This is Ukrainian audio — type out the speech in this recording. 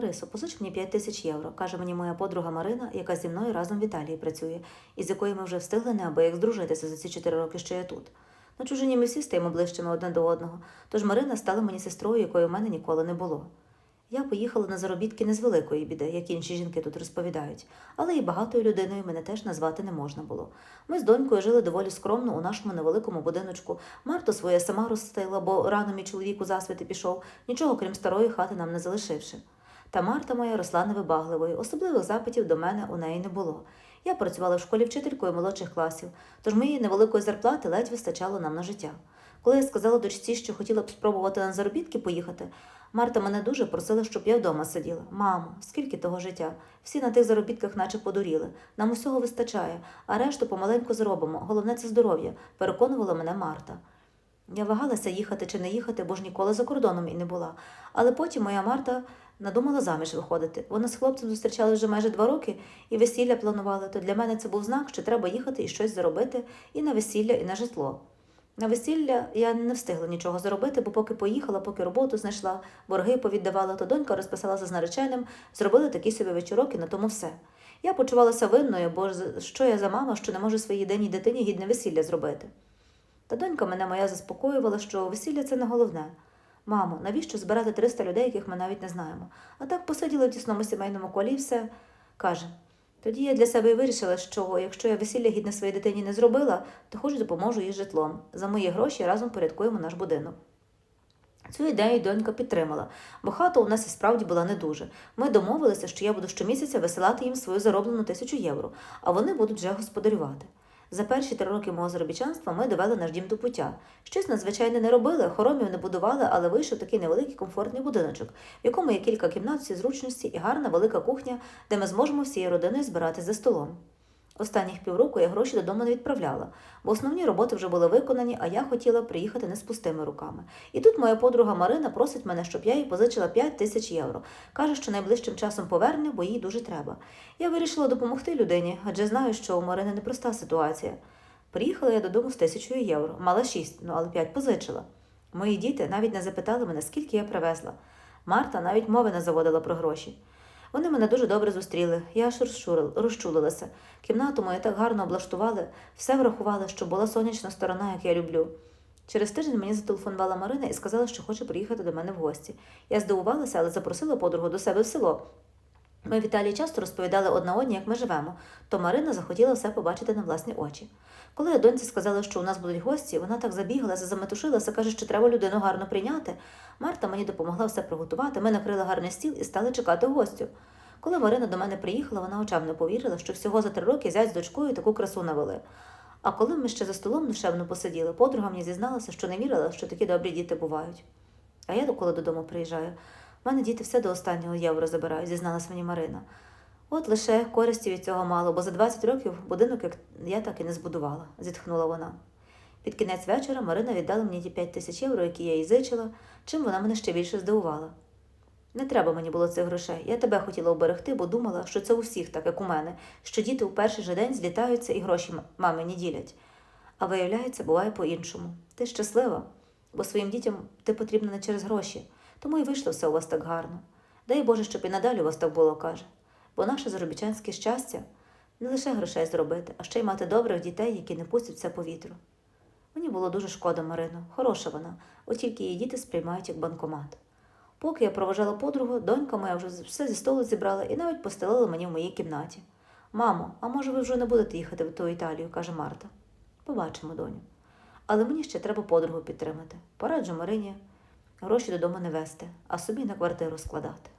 Ларисо, позич мені 5 тисяч євро, каже мені моя подруга Марина, яка зі мною разом в Італії працює, і з якою ми вже встигли неабияк здружитися за ці 4 роки, що я тут. На чужині ми всі стаємо ближчими одне до одного, тож Марина стала мені сестрою, якої в мене ніколи не було. Я поїхала на заробітки не з великої біди, як інші жінки тут розповідають, але і багатою людиною мене теж назвати не можна було. Ми з донькою жили доволі скромно у нашому невеликому будиночку. Марту своє сама розстила, бо рано мій чоловік у засвіти пішов, нічого крім старої хати нам не залишивши. Та Марта моя росла невибагливою, особливих запитів до мене у неї не було. Я працювала в школі вчителькою молодших класів, тож моєї невеликої зарплати ледь вистачало нам на життя. Коли я сказала дочці, що хотіла б спробувати на заробітки поїхати, Марта мене дуже просила, щоб я вдома сиділа. Мамо, скільки того життя? Всі на тих заробітках наче подуріли. Нам усього вистачає, а решту помаленьку зробимо. Головне це здоров'я, переконувала мене Марта. Я вагалася їхати чи не їхати, бо ж ніколи за кордоном і не була. Але потім моя Марта надумала заміж виходити. Вона з хлопцем зустрічалися вже майже два роки і весілля планували. То для мене це був знак, що треба їхати і щось заробити і на весілля, і на житло. На весілля я не встигла нічого заробити, бо поки поїхала, поки роботу знайшла, борги повіддавала, то донька розписалася з нареченим, зробили такі собі вечірок і на тому все. Я почувалася винною, бо що я за мама, що не можу своїй єдиній дитині гідне весілля зробити. Та донька мене моя заспокоювала, що весілля це не головне. Мамо, навіщо збирати 300 людей, яких ми навіть не знаємо? А так посиділи в тісному сімейному колі і все. Каже. Тоді я для себе і вирішила, що якщо я весілля гідне своїй дитині не зробила, то хоч допоможу їй житлом. За мої гроші разом порядкуємо наш будинок. Цю ідею донька підтримала, бо хата у нас і справді була не дуже. Ми домовилися, що я буду щомісяця висилати їм свою зароблену тисячу євро, а вони будуть вже господарювати. За перші три роки мого заробітчанства ми довели наш дім до пуття. Щось надзвичайне не робили, хоромів не будували, але вийшов такий невеликий комфортний будиночок, в якому є кілька кімнат всі зручності і гарна велика кухня, де ми зможемо всією родиною збирати за столом. Останніх півроку я гроші додому не відправляла, бо основні роботи вже були виконані, а я хотіла приїхати не з пустими руками. І тут моя подруга Марина просить мене, щоб я їй позичила 5 тисяч євро. Каже, що найближчим часом поверне, бо їй дуже треба. Я вирішила допомогти людині, адже знаю, що у Марини непроста ситуація. Приїхала я додому з тисячою євро, мала шість, ну але п'ять позичила. Мої діти навіть не запитали мене, скільки я привезла. Марта навіть мови не заводила про гроші. Вони мене дуже добре зустріли. Я аж розчулилася. Кімнату мою так гарно облаштували, все врахували, щоб була сонячна сторона, як я люблю. Через тиждень мені зателефонувала Марина і сказала, що хоче приїхати до мене в гості. Я здивувалася, але запросила подругу до себе в село. Ми в Італії часто розповідали одна одній, як ми живемо, то Марина захотіла все побачити на власні очі. Коли я доньці сказала, що у нас будуть гості, вона так забігалася, заметушилася, каже, що треба людину гарно прийняти. Марта мені допомогла все приготувати, ми накрили гарний стіл і стали чекати гостю. Коли Марина до мене приїхала, вона очам не повірила, що всього за три роки зять з дочкою таку красу навели. А коли ми ще за столом душевно посиділи, подруга мені зізналася, що не вірила, що такі добрі діти бувають. А я коли додому приїжджаю, в мене діти все до останнього євро забирають, зізналась мені Марина. От лише користі від цього мало, бо за 20 років будинок я так і не збудувала, зітхнула вона. Під кінець вечора Марина віддала мені ті 5 тисяч євро, які я їй зичила, чим вона мене ще більше здивувала. Не треба мені було цих грошей. Я тебе хотіла оберегти, бо думала, що це у всіх, так як у мене, що діти у перший же день злітаються і гроші мамині ділять. А виявляється, буває по-іншому. Ти щаслива, бо своїм дітям ти потрібна не через гроші, тому і вийшло все у вас так гарно. Дай Боже, щоб і надалі у вас так було, каже. Бо наше заробітчанське щастя не лише грошей зробити, а ще й мати добрих дітей, які не пустять все по вітру. Мені було дуже шкода Марину, хороша вона, от тільки її діти сприймають як банкомат. Поки я проважала подругу, донька моя вже все зі столу зібрала і навіть постелила мені в моїй кімнаті. Мамо, а може ви вже не будете їхати в ту Італію, каже Марта. Побачимо, доню. Але мені ще треба подругу підтримати. Пораджу Марині гроші додому не вести, а собі на квартиру складати.